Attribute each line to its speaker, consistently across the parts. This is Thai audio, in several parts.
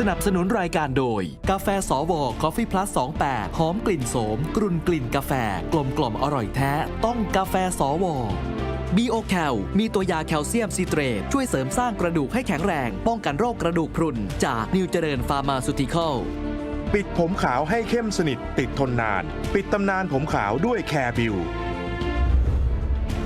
Speaker 1: สนับสนุนรายการโดย กาแฟสว Coffee Plus 28 หอมกลิ่นโสม กรุ่นกลิ่นกาแฟ กลมกล่อมอร่อยแท้ ต้องกาแฟสว b ีโอแคลมีตัวยาแคลเซียมซีเตรตช่วยเสริมสร้างกระดูกให้แข็งแรง ป้องกันโรคกระดูกพรุน จากนิวเจริญฟาร์มาซูติคอล
Speaker 2: ปิดผมขาวให้เข้มสนิท ติดทนนาน ปิดตำนานผมขาวด้วยแคร์บิว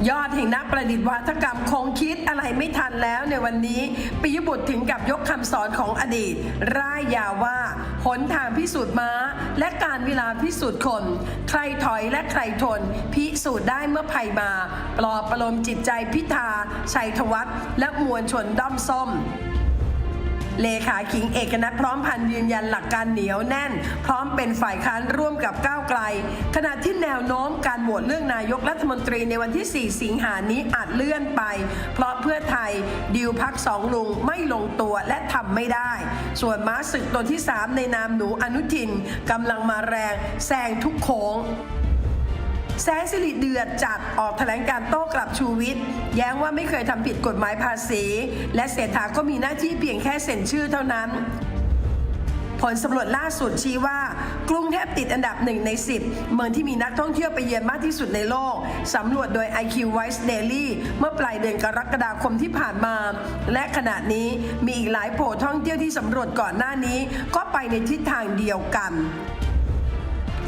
Speaker 3: ยอดแห่งนักประดิษฐ์วัฒกรรมคงคิดอะไรไม่ทันแล้วในวันนี้ปิยบุตรถึงกับยกคำสอนของอดีต ร่ายยาวว่าหนทางพิสูจน์ม้า และการเวลาพิสูจน์คน ใครถอยและใครทน พิสูจน์ได้เมื่อภัยมา ปลอบประโลมจิตใจพิธาชัยธวัฒน์และมวลชนด้อมส้ม เลขาขิงเอกนัทพร้อมพันยืนยันหลักการเหนียวแน่น พร้อมเป็นฝ่ายค้านร่วมกับก้าวไกล ขณะที่แนวโน้มการโหวตเลือกนายกรัฐมนตรีในวันที่ 4 สิงหานี้อาจเลื่อนไป เพราะเพื่อไทยดิวพักสองลุงไม่ลงตัวและทำไม่ได้ ส่วนม้าศึกตัวที่ 3 ในนามหนูอนุทินกำลังมาแรงแซงทุกโค้ง แสนสิริเดือดจัดออกแถลงการโต้กลับชูวิทย์แย้งว่าไม่เคยทำผิดกฎหมายภาษี และเศรษฐาก็มีหน้าที่เพียงแค่เซ็นชื่อเท่านั้น ผลสำรวจล่าสุดชี้ว่า กรุงเทพติดอันดับหนึ่งใน 10 เมืองที่มีนักท่องเที่ยวไปเยือนมากที่สุดในโลก สำรวจโดย IQ Wise Daily เมื่อปลายเดือนกรกฎาคมที่ผ่านมา และขณะนี้มีอีกหลายโผท่องเที่ยวที่สำรวจก่อนหน้านี้ ก็ไปในทิศทางเดียวกัน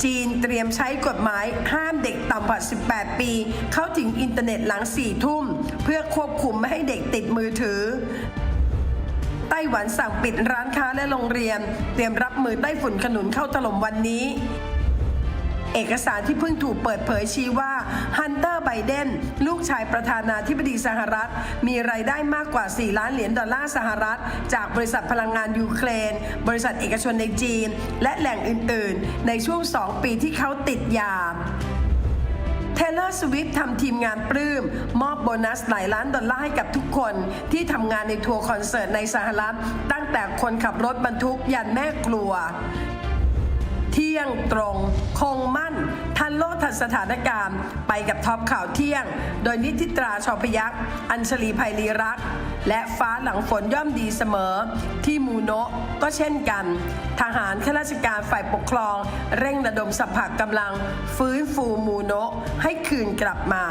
Speaker 3: จีนเตรียมใช้กฎหมายห้ามเด็กต่ำกว่า 18 ปี เข้าถึงอินเทอร์เน็ตหลัง 4 ทุ่ม เพื่อควบคุมไม่ให้เด็กติดมือถือไต้หวันสั่งปิดร้านค้าและโรงเรียน เตรียมรับมือไต้ฝุ่นขนุนเข้าถล่มวันนี้ เอกสารที่เพิ่งถูกเปิดเผยชี้ว่าฮันเตอร์ไบเดนลูกชายประธานาธิบดีสหรัฐ มีรายได้มากกว่า 4 ล้านเหรียญดอลลาร์สหรัฐ จากบริษัทพลังงานยูเครน บริษัทเอกชนในจีน และแหล่งอื่น ๆ ในช่วง 2 ปีที่เขาติดยาเทเลอร์สวิฟทำทีมงานปลื้ม มอบโบนัสหลายล้านดอลลาร์ให้กับทุกคนที่ทำงานในทัวร์คอนเสิร์ตในสหรัฐ ตั้งแต่คนขับรถบรรทุกยันแม่ครัว เที่ยงตรง คงมั่น ทันโลดทันสถานการณ์ ไปกับท็อปข่าวเที่ยง โดยนิติตราชอพยักษ์อัญชลีภัยรีรักษ์และฟ้าหลังฝนย่อมดีเสมอ ที่มูโนะก็เช่นกัน ทหารข้าราชการฝ่ายปกครอง เร่งระดมสัพพะกำลัง ฟื้นฟูมูโนะให้คืนกลับมา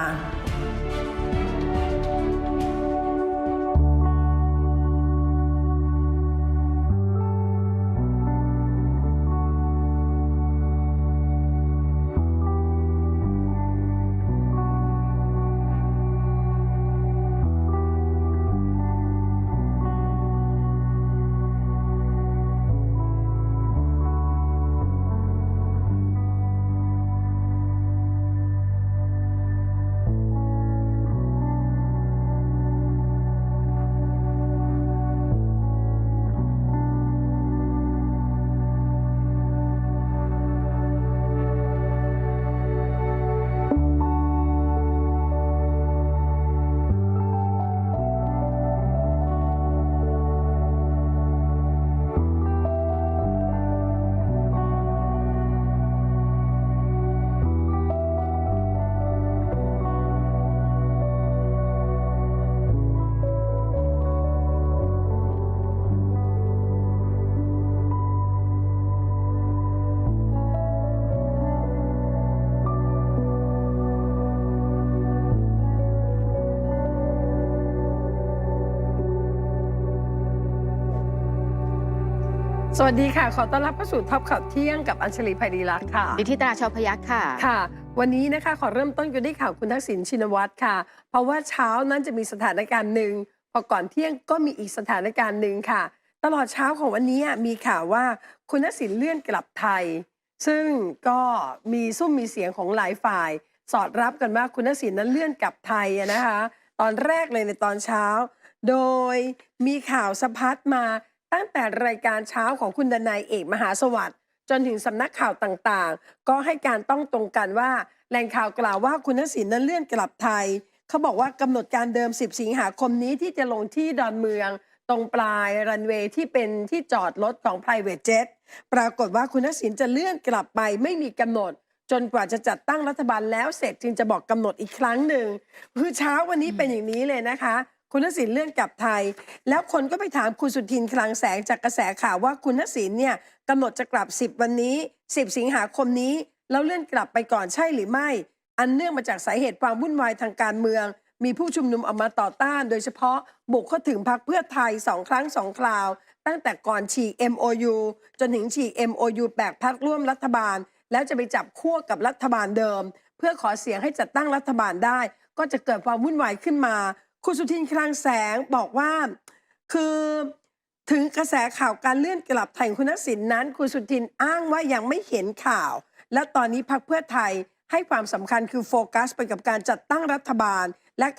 Speaker 3: สวัสดีค่ะ ขอต้อนรับเข้าสู่ท็อปข่าวเที่ยงกับอัญชลีภัยรีรักษ์ค่ะ
Speaker 4: ดิทิตราชาวพยัคฆ์ค่ะ
Speaker 3: ค่ะ วันนี้นะคะขอเริ่มต้นกันด้วยข่าวคุณทักษิณชินวัตรค่ะ เพราะว่าเช้านั้นจะมีสถานการณ์หนึ่ง พอก่อนเที่ยงก็มีอีกสถานการณ์หนึ่งค่ะ ตลอดเช้าของวันนี้มีข่าวว่าคุณทักษิณเลื่อนกลับไทย ซึ่งก็มีซุ้มมีเสียงของหลายฝ่าย สอดรับกันว่าคุณทักษิณนั้นเลื่อนกลับไทยอะนะคะ ตอนแรกเลยในตอนเช้า โดยมีข่าวสะพัดมา ตั้งแต่รายการเช้าของคุณดนายเอกมหาสวัสดิ์จนถึงสำนักข่าวต่างๆ ก็ให้การต้องตรงกันว่าแหล่งข่าวกล่าวว่าคุณทักษิณนั้นเลื่อนกลับไทย เขาบอกว่ากำหนดการเดิม 10 สิงหาคมนี้ที่จะลงที่ดอนเมือง ตรงปลายรันเวย์ที่เป็นที่จอดรถของ private jet ปรากฏว่าคุณทักษิณจะเลื่อนกลับไปไม่มีกำหนด จนกว่าจะจัดตั้งรัฐบาลแล้วเสร็จจึงจะบอกกำหนดอีกครั้งหนึ่งคือเช้าวันนี้เป็นอย่างนี้เลยนะคะ คุณทักษิณเลื่อนกลับไทย แล้วคนก็ไปถามคุณสุทินคลังแสงจากกระแสข่าวว่าคุณทักษิณเนี่ยกำหนดจะกลับ 10 วันนี้ 10 สิงหาคมนี้ แล้วเลื่อนกลับไปก่อนใช่หรือไม่ อันเนื่องมาจากสาเหตุความวุ่นวายทางการเมือง มีผู้ชุมนุมออกมาต่อต้าน โดยเฉพาะบุกเข้าถึงพักเพื่อไทยสองครั้งสองคราว ตั้งแต่ก่อนฉีก MOU จนถึงฉีก MOU แบกพักร่วมรัฐบาล แล้วจะไปจับขั้วกับรัฐบาลเดิม เพื่อขอเสียงให้จัดตั้งรัฐบาลได้ ก็จะเกิดความวุ่นวายขึ้นมา คุณสุทินคลังแสงบอกว่าคือถึงกระแสข่าวการเลื่อนกลับไทยของคุณทักษิณนั้น คุณสุทินอ้างว่ายังไม่เห็นข่าว และตอนนี้พรรคเพื่อไทยให้ความสำคัญคือโฟกัสไปกับการจัดตั้งรัฐบาลและการ